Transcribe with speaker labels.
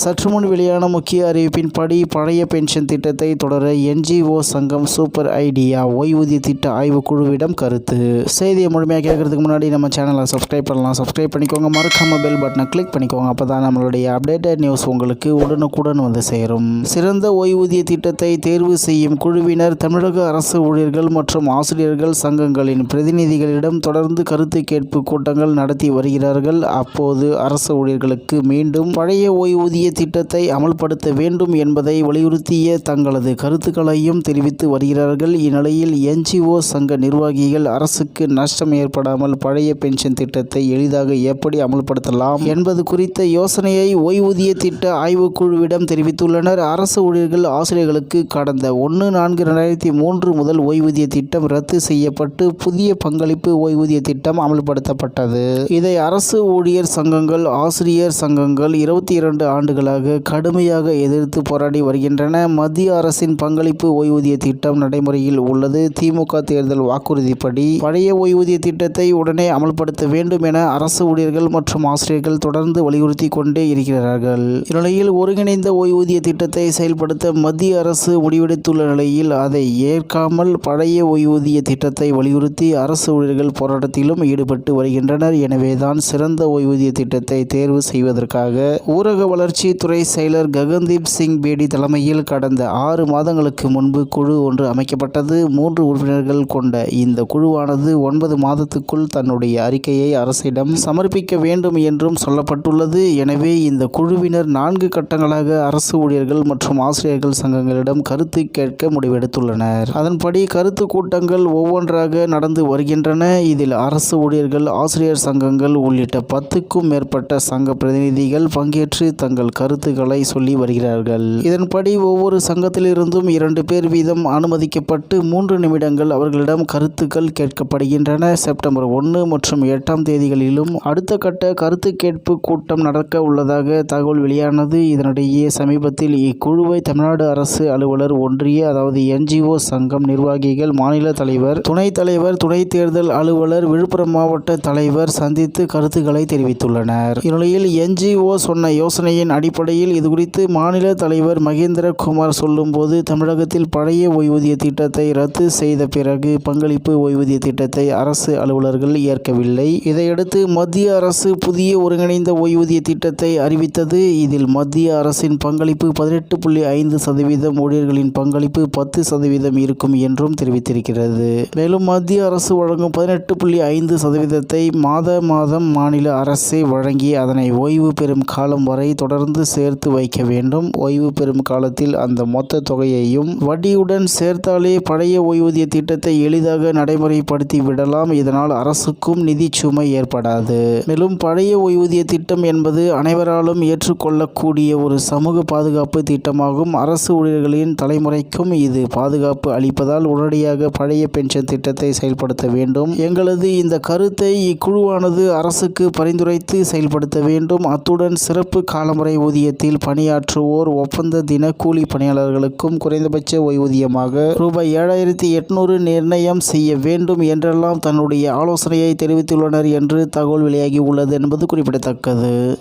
Speaker 1: சற்று முன் வெளியான முக்கிய அறிவிப்பின்படி பழைய பென்ஷன் திட்டத்தை தொடர என்ஜிஓ சங்கம் சூப்பர் ஐடியா ஓய்வூதிய திட்ட ஆய்வுக்குழுவிடம் கருத்து. செய்தியை முழுமையாக கேட்கறதுக்கு முன்னாடி நம்ம சேனலை சப்ஸ்கிரைப் பண்ணலாம். சப்ஸ்கிரைப் பண்ணிக்கோங்க. மறக்காம பெல் பட்டனை கிளிக் பண்ணிக்கோங்க. அப்போ தான் நம்மளுடைய அப்டேட்டட் நியூஸ் உங்களுக்கு உடனுக்குடன் வந்து சேரும். சிறந்த ஓய்வூதிய திட்டத்தை தேர்வு செய்யும் குழுவினர் தமிழக அரசு ஊழியர்கள் மற்றும் ஆசிரியர்கள் சங்கங்களின் பிரதிநிதிகளிடம் தொடர்ந்து கருத்து கேட்பு கூட்டங்கள் நடத்தி வருகிறார்கள். அப்போது அரசு ஊழியர்களுக்கு மீண்டும் பழைய ஓய்வூதிய திட்டத்தை அமல்படுத்த வேண்டும் என்பதை வலியுறுத்திய தங்களது கருத்துக்களையும் தெரிவித்து வருகிறார்கள். இந்நிலையில் என்ஜிஓ சங்க நிர்வாகிகள் அரசுக்கு நஷ்டம் ஏற்படாமல் பழைய பென்ஷன் திட்டத்தை எளிதாக எப்படி அமல்படுத்தலாம் என்பது குறித்த யோசனையை ஓய்வூதிய திட்ட ஆய்வுக்குழுவிடம் தெரிவித்துள்ளனர். அரசு ஊழியர்கள் ஆசிரியர்களுக்கு கடந்த ஒன்று நான்கு ரெண்டாயிரத்தி மூன்று முதல் ஓய்வூதிய திட்டம் ரத்து செய்யப்பட்டு புதிய பங்களிப்பு ஓய்வூதிய திட்டம் அமல்படுத்தப்பட்டது. இதை அரசு ஊழியர் சங்கங்கள் ஆசிரியர் சங்கங்கள் இருபத்தி இரண்டு ஆண்டுகளாக கடுமையாக எதிர்த்து போராடி வருகின்றன. மத்திய அரசின் பங்களிப்பு ஓய்வூதிய திட்டம் நடைமுறையில் உள்ளது. திமுக தேர்தல் வாக்குறுதிப்படி பழைய ஓய்வூதிய திட்டத்தை உடனே அமல்படுத்த வேண்டும் என அரசு ஊழியர்கள் மற்றும் ஆசிரியர்கள் தொடர்ந்து வலியுறுத்தி கொண்டே இருக்கிறார்கள். இந்நிலையில் ஒருங்கிணைந்த ஓய்வூதிய திட்டத்தை செயல்படுத்த மத்திய அரசு முடிவெடுத்துள்ள நிலையில் அதை ஏற்காமல் பழைய ஓய்வூதிய திட்டத்தை வலியுறுத்தி அரசு ஊழியர்கள் போராட்டத்திலும் ஈடுபட்டு வருகின்றனர். எனவேதான் சிறந்த ஓய்வூதிய திட்டத்தை தேர்வு செய்வதற்காக ஊரக வளர்ச்சி துறை செயலர் ககன்தீப் சிங் பேடி தலைமையில் கடந்த ஆறு மாதங்களுக்கு முன்பு குழு ஒன்று அமைக்கப்பட்டது. மூன்று உறுப்பினர்கள் கொண்ட இந்த குழுவானது ஒன்பது மாதத்துக்குள் தன்னுடைய அறிக்கையை அரசிடம் சமர்ப்பிக்க வேண்டும் என்றும் சொல்லப்பட்டுள்ளது. எனவே இந்த குழுவினர் நான்கு கட்டங்களாக அரசு ஊழியர்கள் மற்றும் ஆசிரியர்கள் சங்கங்களிடம் கருத்து கேட்க முடிவெடுத்துள்ளனர். அதன்படி கருத்து கூட்டங்கள் ஒவ்வொன்றாக நடந்து வருகின்றன. இதில் அரசு ஊழியர்கள் ஆசிரியர் சங்கங்கள் உள்ளிட்ட பத்துக்கும் மேற்பட்ட சங்க பிரதிநிதிகள் பங்கேற்று தங்கள் கருத்துக்களை சொல்லி வருகிறார்கள். இதன்படி ஒவ்வொரு சங்கத்திலிருந்தும் இரண்டு பேர் வீதம் அனுமதிக்கப்பட்டு மூன்று நிமிடங்கள் அவர்களிடம் கருத்துக்கள் கேட்கப்படுகின்றன. செப்டம்பர் ஒன்று மற்றும் எட்டாம் தேதிகளிலும் அடுத்த கட்ட கருத்து கேட்பு கூட்டம் நடக்க உள்ளதாக தகவல் வெளியானது. இதனிடையே சமீபத்தில் இக்குழுவை தமிழ்நாடு அரசு அலுவலர் ஒன்றிய அதாவது என்ஜிஓ சங்கம் நிர்வாகிகள் மாநில தலைவர் துணைத் தலைவர் துணை தேர்தல் அலுவலர் விழுப்புரம் மாவட்ட தலைவர் சந்தித்து கருத்துக்களை தெரிவித்துள்ளனர். இந்நிலையில் என்ஜிஓ சொன்ன யோசனையின் அடிப்படையில் இதுகுறித்து மாநில தலைவர் மகேந்திரகுமார் சொல்லும்போது தமிழகத்தில் பழைய ஓய்வூதிய திட்டத்தை ரத்து செய்த பிறகு பங்களிப்பு ஓய்வூதிய திட்டத்தை அரசு அலுவலர்கள் ஏற்கவில்லை. இதையடுத்து மத்திய அரசு புதிய ஒருங்கிணைந்த ஓய்வூதிய திட்டத்தை அறிவித்தது. இதில் மத்திய அரசின் பங்களிப்பு பதினெட்டு புள்ளி ஐந்து சதவீதம் ஊழியர்களின் பங்களிப்பு பத்து சதவீதம் இருக்கும் என்றும் தெரிவித்திருக்கிறது. மேலும் மத்திய அரசு வழங்கும் பதினெட்டு புள்ளி ஐந்து சதவீதத்தை மாத மாதம் மாநில அரசே வழங்கி அதனை ஓய்வு பெறும் காலம் வரை தொடர்ந்து சேர்த்து வைக்க வேண்டும். ஓய்வு பெறும் காலத்தில் அந்த மொத்த தொகையையும் வட்டியுடன் சேர்த்தாலே பழைய ஓய்வூதிய திட்டத்தை எளிதாக நடைமுறைப்படுத்தி விடலாம். இதனால் அரசுக்கும் நிதி சுமை ஏற்படாது. மேலும் பழைய ஓய்வூதிய திட்டம் என்பது அனைவராலும் ஏற்றுக்கொள்ளக்கூடிய ஒரு சமூக பாதுகாப்பு திட்டமாகும். அரசு ஊழியர்களின் தலைமுறைக்கும் இது பாதுகாப்பு அளிப்பதால் உடனடியாக பழைய பென்ஷன் திட்டத்தை செயல்படுத்த வேண்டும். எங்களது இந்த கருத்தை இக்குழுவானது அரசுக்கு பரிந்துரைத்து செயல்படுத்த வேண்டும். அத்துடன் சிறப்பு காலமுறை ஊதியத்தில் பணியாற்றுவோர் ஒப்பந்த தினக்கூலி பணியாளர்களுக்கும் குறைந்தபட்ச ஓய்வூதியமாக ரூபாய் ஏழாயிரத்தி எட்நூறு நிர்ணயம் செய்ய வேண்டும் என்றெல்லாம் தன்னுடைய ஆலோசனையை தெரிவித்துள்ளனர் என்று தகவல் வெளியாகி உள்ளது என்பது குறிப்பிடத்தக்கது.